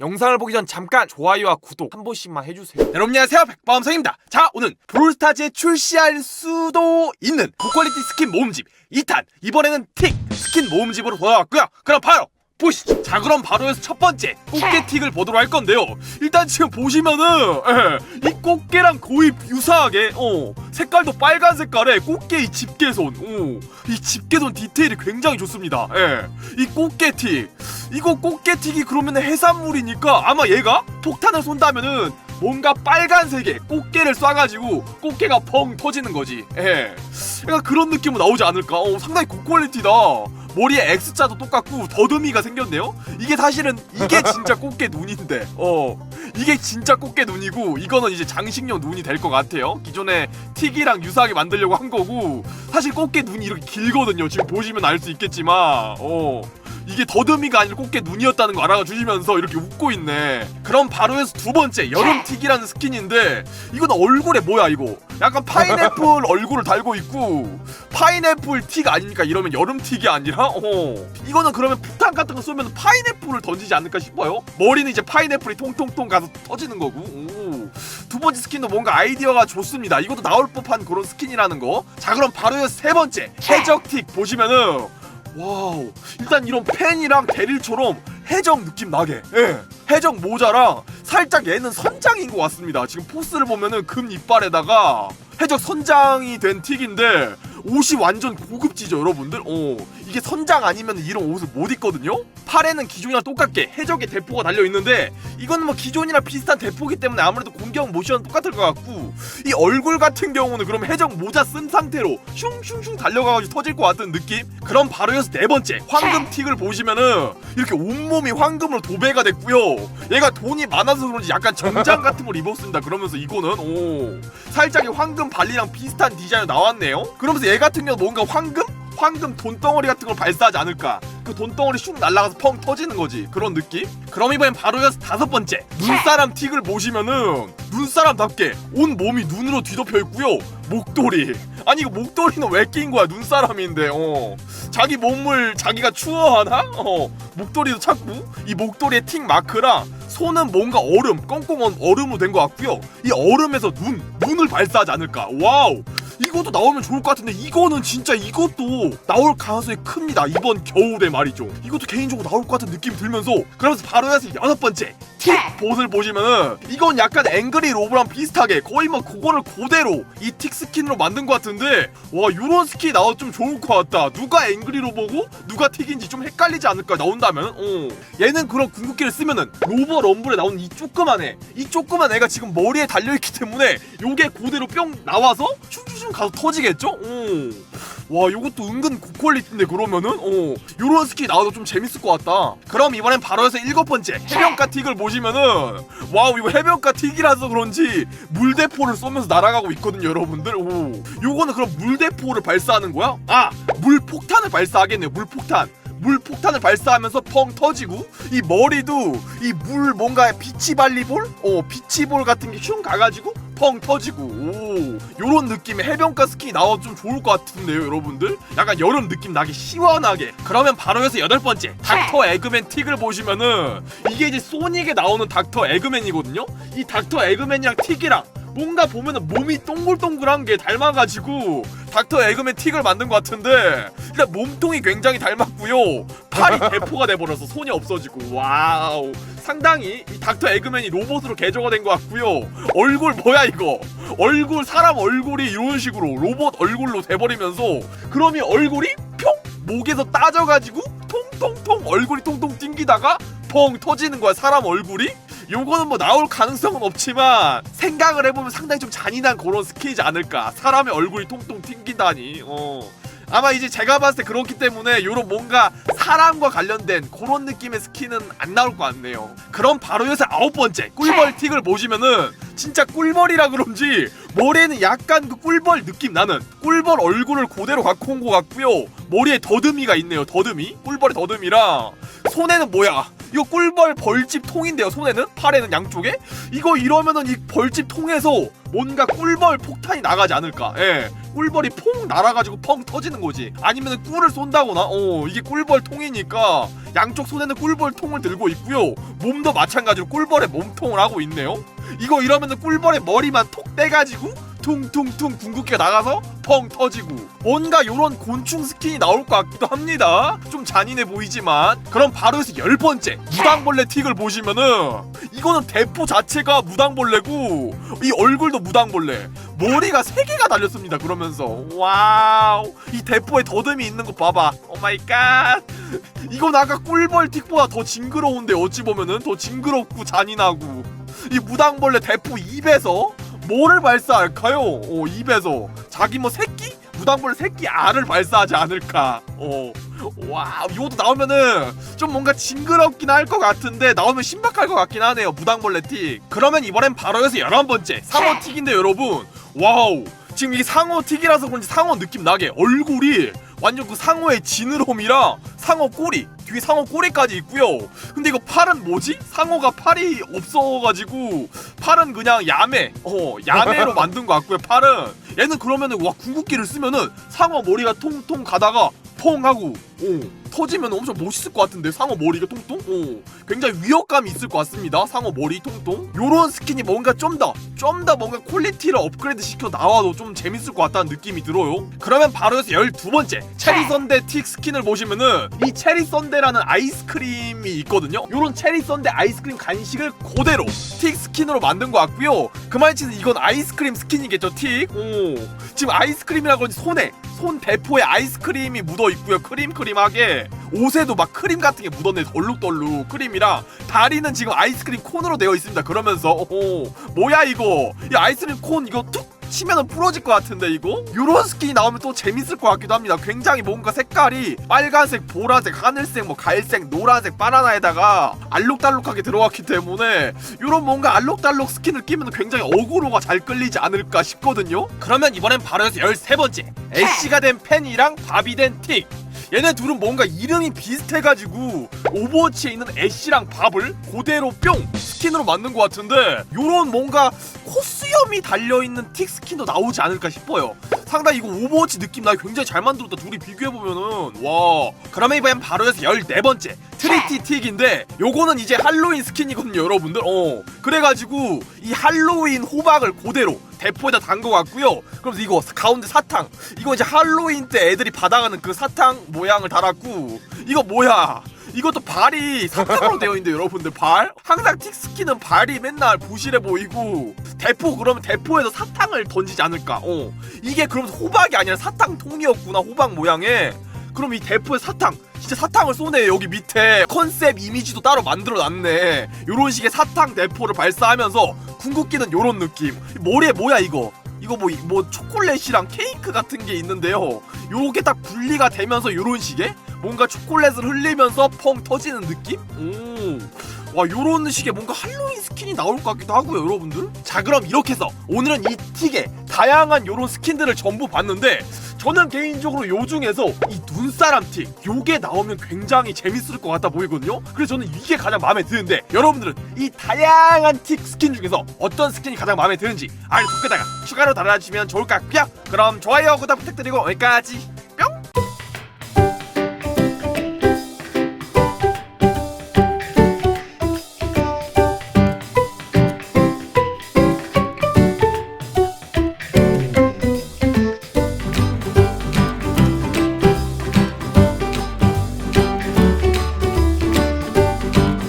영상을 보기 전 잠깐 좋아요와 구독 한 번씩만 해주세요. 여러분 안녕하세요 백범성입니다. 자 오늘 브롤스타즈에 출시할 수도 있는 고퀄리티 스킨 모음집 2탄 이번에는 틱 스킨 모음집으로 돌아왔고요. 그럼 바로 보시죠. 자 그럼 바로 해서 첫 번째 꽃게 틱을 보도록 할 건데요. 일단 지금 보시면은 예, 이 꽃게랑 거의 유사하게 어, 색깔도 빨간 색깔에 꽃게 이 집게손 어, 이 집게손 디테일이 굉장히 좋습니다. 예, 이 꽃게 틱 이거 꽃게튀기 그러면 해산물이니까 아마 얘가 폭탄을 쏜다면은 뭔가 빨간색의 꽃게를 쏴가지고 꽃게가 펑 터지는 거지. 예. 약간 그런 느낌은 나오지 않을까? 어, 상당히 고퀄리티다. 머리에 X자도 똑같고 더듬이가 생겼네요. 이게 사실은 이게 진짜 꽃게 눈인데, 어 이게 진짜 꽃게 눈이고 이거는 이제 장식용 눈이 될 것 같아요. 기존에 틱이랑 유사하게 만들려고 한 거고 사실 꽃게 눈이 이렇게 길거든요. 지금 보시면 알 수 있겠지만, 어. 이게 더듬이가 아니라 꽃게 눈이었다는 거 알아가 주시면서 이렇게 웃고 있네. 그럼 바로 해서 두 번째 여름틱이라는 스킨인데 이건 얼굴에 뭐야 이거? 약간 파인애플 얼굴을 달고 있고 파인애플 틱 아닙니까? 이러면 여름틱이 아니라 어 이거는 그러면 폭탄 같은 거 쏘면 파인애플을 던지지 않을까 싶어요. 머리는 이제 파인애플이 통통통 가서 터지는 거고. 오. 두 번째 스킨도 뭔가 아이디어가 좋습니다. 이것도 나올 법한 그런 스킨이라는 거. 자 그럼 바로 해서 세 번째 해적틱 보시면은 와우. 일단 이런 펜이랑 데릴처럼 해적 느낌 나게. 예. 해적 모자랑 살짝 얘는 선장인 것 같습니다. 지금 포스를 보면은 금 이빨에다가 해적 선장이 된 틱인데 옷이 완전 고급지죠 여러분들? 어. 이게 선장 아니면 이런 옷을 못 입거든요? 팔에는 기존이랑 똑같게 해적의 대포가 달려있는데 이거는 뭐 기존이랑 비슷한 대포기 때문에 아무래도 공격 모션은 똑같을 것 같고 이 얼굴 같은 경우는 그럼 해적 모자 쓴 상태로 슝슝슝 달려가가지고 터질 것 같은 느낌? 그럼 바로 이어서 네 번째. 황금 틱을 보시면은 이렇게 온몸이 황금으로 도배가 됐고요. 얘가 돈이 많아서 그런지 약간 정장 같은 걸 입었습니다. 그러면서 이거는 오. 살짝 이 황금 발리랑 비슷한 디자인 나왔네요. 그러면서 얘 같은 경우 뭔가 황금? 황금 돈덩어리 같은 걸 발사하지 않을까. 그 돈덩어리 슉 날아가서 펑 터지는 거지. 그런 느낌? 그럼 이번엔 바로 이어서 다섯 번째. 눈사람 틱을 보시면은 눈사람답게 온 몸이 눈으로 뒤덮여 있고요. 목도리. 아니 이거 목도리는 왜 낀 거야? 눈사람인데 어. 자기 몸을 자기가 추워하나? 어. 목도리도 찾고. 이 목도리에 틱 마크랑 손은 뭔가 얼음 꽁꽁한 얼음으로 된 것 같고요. 이 얼음에서 눈 눈을 발사하지 않을까. 와우 이것도 나오면 좋을 것 같은데 이거는 진짜 이것도 나올 가능성이 큽니다. 이번 겨울에 말이죠. 이것도 개인적으로 나올 것 같은 느낌이 들면서 그러면서 바로 해서 여섯 번째 틱 봇을 보시면은 이건 약간 앵그리 로브랑 비슷하게 거의 뭐 그거를 그대로 이 틱 스킨으로 만든 것 같은데 와 요런 스킨 나와도 좀 좋을 것 같다. 누가 앵그리 로보고 누가 틱인지 좀 헷갈리지 않을까 나온다면? 어. 얘는 그런 궁극기를 쓰면은 로버 럼블에 나오는 이 조그만 애 이 조그만 애가 지금 머리에 달려있기 때문에 요게 그대로 뿅 나와서 슝슝 슝 가서 터지겠죠? 어. 와 요것도 은근 고퀄리티인데 그러면은 어 요런 스킨 나와도 좀 재밌을 것 같다 그럼 이번엔 바로 해서 일곱 번째 해변가 틱을 보시면은 와우 이거 해변가 틱이라서 그런지 물대포를 쏘면서 날아가고 있거든요 여러분들 오 요거는 그럼 물대포를 발사하는 거야? 아 물폭탄을 발사하겠네요 물폭탄 물폭탄을 발사하면서 펑 터지고 이 머리도 이 물 뭔가 비치발리볼? 어 비치볼 같은 게 슝 가가지고 펑 터지고 오 요런 느낌의 해변가 스킨이 나와도 좀 좋을 것 같은데요 여러분들? 약간 여름 느낌 나게 시원하게. 그러면 바로 해서 여덟 번째 닥터 에그맨 틱을 보시면은 이게 이제 소닉에 나오는 닥터 에그맨이거든요? 이 닥터 에그맨이랑 틱이랑 뭔가 보면은 몸이 동글동글한 게 닮아가지고 닥터 에그맨 틱을 만든 것 같은데 일단 몸통이 굉장히 닮았고요. 팔이 대포가 돼버려서 손이 없어지고. 와우. 상당히 이 닥터 에그맨이 로봇으로 개조가 된 것 같고요. 얼굴 뭐야 이거? 얼굴 사람 얼굴이 이런 식으로 로봇 얼굴로 돼버리면서 그럼 이 얼굴이 평 목에서 따져가지고 통통통 얼굴이 통통 튕기다가 펑 터지는 거야 사람 얼굴이 요거는 뭐 나올 가능성은 없지만 생각을 해보면 상당히 좀 잔인한 그런 스킬이지 않을까. 사람의 얼굴이 통통 튕기다니. 어. 아마 이제 제가 봤을 때 그렇기 때문에 요런 뭔가 사람과 관련된 그런 느낌의 스킨은 안 나올 것 같네요. 그럼 바로 여기서 아홉 번째 꿀벌 틱을 보시면은 진짜 꿀벌이라 그런지 머리에는 약간 그 꿀벌 느낌 나는 꿀벌 얼굴을 그대로 갖고 온 것 같고요. 머리에 더듬이가 있네요 더듬이. 꿀벌의 더듬이랑 손에는 뭐야 이거 꿀벌 벌집 통인데요 손에는? 팔에는 양쪽에? 이거 이러면은 이 벌집 통에서 뭔가 꿀벌 폭탄이 나가지 않을까? 예. 꿀벌이 퐁 날아가지고 펑 터지는 거지. 아니면은 꿀을 쏜다거나? 어 이게 꿀벌 통이니까 양쪽 손에는 꿀벌 통을 들고 있고요. 몸도 마찬가지로 꿀벌의 몸통을 하고 있네요. 이거 이러면은 꿀벌의 머리만 톡 떼가지고 퉁퉁퉁 궁극기가 나가서 펑 터지고 뭔가 요런 곤충 스킨이 나올 것 같기도 합니다. 좀 잔인해 보이지만 그럼 바로 여기서 열 번째 무당벌레 틱을 보시면은 이거는 대포 자체가 무당벌레고 이 얼굴도 무당벌레 머리가 세 개가 달렸습니다. 그러면서 와우 이 대포에 더듬이 있는 거 봐봐. 오 마이 갓 이건 아까 꿀벌 틱보다 더 징그러운데 어찌 보면은 더 징그럽고 잔인하고 이 무당벌레 대포 입에서 뭐를 발사할까요? 어, 입에서 자기 뭐 새끼? 무당벌레 새끼 알을 발사하지 않을까? 어, 와, 이것도 나오면은 좀 뭔가 징그럽긴 할 것 같은데 나오면 신박할 것 같긴 하네요. 무당벌레 틱. 그러면 이번엔 바로 여기서 열한 번째 상어 틱인데 여러분, 와우. 지금 이게 상어 틱이라서 그런지 상어 느낌 나게 얼굴이 완전 그 상어의 지느러미랑 상어 꼬리 뒤에 상어 꼬리까지 있고요. 근데 이거 팔은 뭐지? 상어가 팔이 없어가지고 팔은 그냥 야매, 어 야매로 만든 것 같고요. 팔은 얘는 그러면은 와 궁극기를 쓰면은 상어 머리가 통통 가다가 퐁 하고 어, 터지면 엄청 멋있을 것 같은데 상어 머리가 통통? 어, 굉장히 위협감이 있을 것 같습니다. 상어 머리 통통. 요런 스킨이 뭔가 좀 더 좀 더 뭔가 퀄리티를 업그레이드 시켜 나와도 좀 재밌을 것 같다는 느낌이 들어요. 그러면 바로 여기서 12번째 체리 선데 틱 스킨을 보시면은 이 체리 선데라는 아이스크림이 있거든요. 요런 체리 선데 아이스크림 간식을 그대로 틱 스킨으로 만든 것 같고요. 그 말치는 이건 아이스크림 스킨이겠죠, 틱. 오. 지금 아이스크림이라고 손에 손 대포에 아이스크림이 묻어 있고요. 크림 크림하게 옷에도 막 크림 같은 게 묻었네. 덜룩덜룩 크림이랑 다리는 지금 아이스크림 콘으로 되어 있습니다. 그러면서 오, 뭐야 이거? 이 아이스크림 콘 이거 툭 치면은 부러질 것 같은데 이거? 요런 스킨이 나오면 또 재밌을 것 같기도 합니다. 굉장히 뭔가 색깔이 빨간색, 보라색, 하늘색, 뭐 갈색, 노란색 바나나에다가 알록달록하게 들어갔기 때문에 요런 뭔가 알록달록 스킨을 끼면 굉장히 어그로가 잘 끌리지 않을까 싶거든요. 그러면 이번엔 바로 해서 13번째 애쉬가 된 펜이랑 밥이 된 틱. 얘네 둘은 뭔가 이름이 비슷해가지고 오버워치에 있는 애쉬랑 밥을 그대로 뿅 스킨으로 만든 것 같은데 요런 뭔가 코수염이 달려있는 틱 스킨도 나오지 않을까 싶어요. 상당히 이거 오버워치 느낌 나. 굉장히 잘 만들었다. 둘이 비교해보면은. 와. 그러면 이번엔 바로 해서 14번째 트리티 틱인데 요거는 이제 할로윈 스킨이거든요 여러분들. 어. 그래가지고 이 할로윈 호박을 그대로 대포에다 단것 같고요. 그럼 이거 가운데 사탕. 이거 이제 할로윈 때 애들이 받아가는 그 사탕 모양을 달았고 이거 뭐야 이것도 발이 사탕으로 되어 있는데 여러분들 발? 항상 틱 스킨은 발이 맨날 부실해 보이고 대포 그러면 대포에서 사탕을 던지지 않을까? 어. 이게 그러면 호박이 아니라 사탕 통이었구나 호박 모양의 그럼 이 대포에 사탕 진짜 사탕을 쏘네 여기 밑에. 컨셉 이미지도 따로 만들어 놨네. 요런 식의 사탕 대포를 발사하면서 궁극기는 요런 느낌. 머리에 뭐야 이거? 이거 뭐, 뭐 초콜릿이랑 케이크 같은 게 있는데요. 요게 딱 분리가 되면서 요런 식의 뭔가 초콜릿을 흘리면서 펑 터지는 느낌? 오. 와 요런 식의 뭔가 할로윈 스킨이 나올 것 같기도 하고요 여러분들 자 그럼 이렇게 해서 오늘은 이 틱의 다양한 요런 스킨들을 전부 봤는데 저는 개인적으로 요 중에서 이 눈사람 틱 요게 나오면 굉장히 재밌을 것 같아 보이거든요 그래서 저는 이게 가장 마음에 드는데 여러분들은 이 다양한 틱 스킨 중에서 어떤 스킨이 가장 마음에 드는지 알림 댓글에다가 추가로 달아주시면 좋을 것 같고요 그럼 좋아요 구독 부탁드리고 여기까지